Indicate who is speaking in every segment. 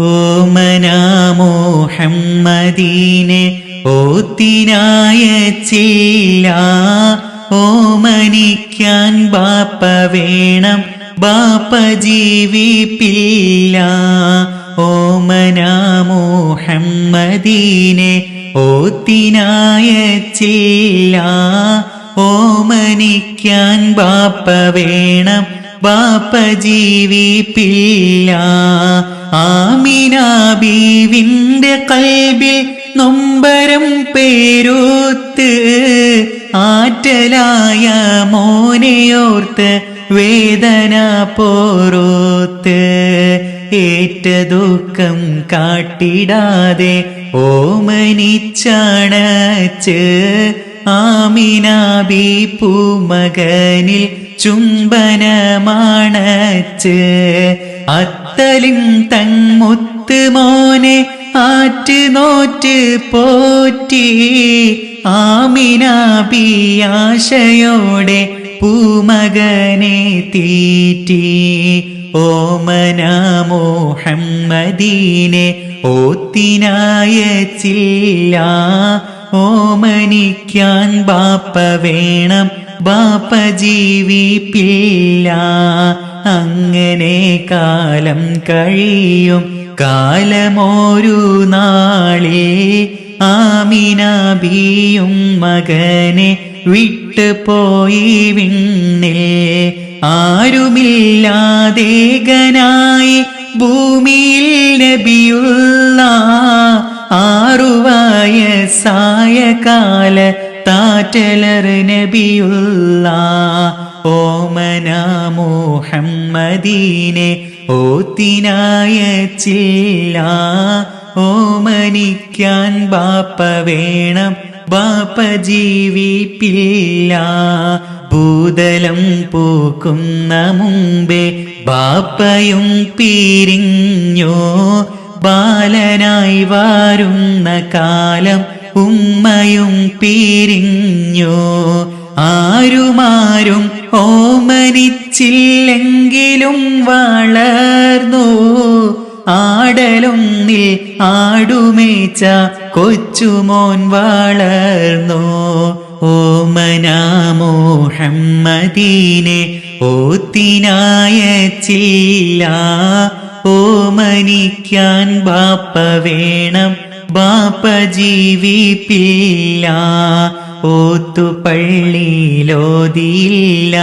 Speaker 1: ഓമനാമോഹമ്മദീനെ ഓത്തിനായച്ചില്ല ഓമനിക്കാൻ ബാപ്പ വേണം ബാപ്പ ജീവിപ്പില്ല. ഓമനാമോഹമ്മദീനെ ഓത്തിനായച്ചില്ല ഓമനിക്കാൻ ബാപ്പ വേണം ബാപ്പ ജീവിപ്പില്ല. ആമിന ബീവിന്റെ കൽബിൽ നൊമ്പരം പേരൂത്ത് ആറ്റലായ മോനെയോർത്ത് വേദന പോരോത്ത് ഏറ്റ ദുഃഖം കാട്ടിടാതെ ഓമനിച്ചണച്ച് ആമിനാബി പൂമകനിൽ ചുംബനമാണച്ച് അത്തലിൻ തങ്മുത്ത് മോനെ ആറ്റ് നോറ്റ് പോറ്റി. ആമിനാപിയാശയോടെ പൂമകനെ തീറ്റി. ഓമനാമോഹമ്മദീനെ ഓത്തിനായ ചില്ല ഓമനിക്കാൻ ബാപ്പ വേണം ബാപ്പ ജീവിപ്പില്ല. അങ്ങനെ കാലം കഴിയും. കാലമോരു നാളേ ആമിനാബിയും മകനെ വിട്ടു പോയി വിണ്ണിൽ. ആരുമില്ലാതേകനായി ഭൂമിയിൽ നബിയുള്ള ആറുവയസായ കാല താറ്റലർ നബിയുള്ള ഓമനാമോഹമ്മദീനെ ഓത്തിനായ ചില്ല ഓമനിക്കാൻ ബാപ്പ വേണം ബാപ്പ ജീവിപ്പില്ല. ഭൂതലം പൂക്കുന്ന മുമ്പേ ബാപ്പയും പിരിഞ്ഞോ. ബാലനായി വാരുന്ന കാലം ഉമ്മയും പിരിഞ്ഞോ. ആരുമാരും ഓമനിച്ചില്ലെങ്കിലും വളർന്നു. ആടലൊന്നിൽ ആടുമേച്ച കൊച്ചുമോൻ വളർന്നു. ഓമനാമോഹമ്മദീനെ ഓത്തിനായ ചില്ല ഓമനിക്കാൻ ബാപ്പ വേണം ബാപ്പ ജീവിപ്പില്ല. ഓത്തുപള്ളിയിലോതിയില്ല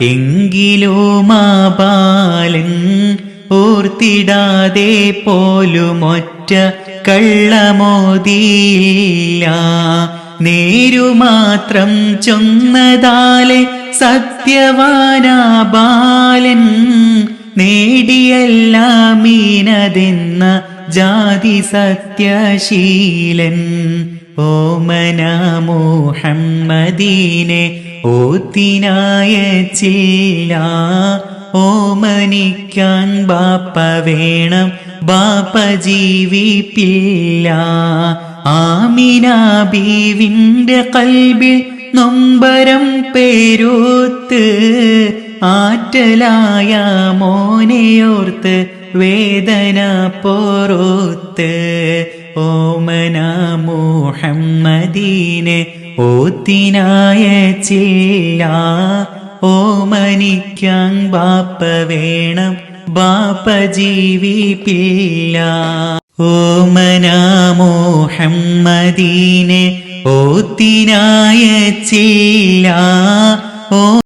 Speaker 1: എങ്കിലോ മാ ബാലൻ ഓർത്തിടാതെ പോലുമൊറ്റ കള്ളമോതിയില്ല. നേരുമാത്രം ചൊന്നതാലെ സത്യവാനാ ബാലൻ നേടിയെല്ലാം മീനതെന്ന ജാതി സത്യശീലൻ. ഓമനാമോഹമ്മദീനെ ഓത്തിനായ ഓ ഓമനിക്കാൻ ബാപ്പ വേണം ബാപ്പ ജീവിപ്പില്ല. ആമിന ബീവിന്റെ കൽബിൽ നൊമ്പരം പേരൂത്ത് ആറ്റലായ മോനെയോർത്ത് വേദന പോറൂത്ത്. ഓമനാമോഹമ്മദീനെ ഓത്തിനായ ചില്ല. ഓമനിക്കാൻ ബാപ്പ വേണം ബാപ്പ ജീവിപ്പില്ല. ഓമനാമോഹമ്മദീനെ ഓത്തിനായ ചില്ല. ഓ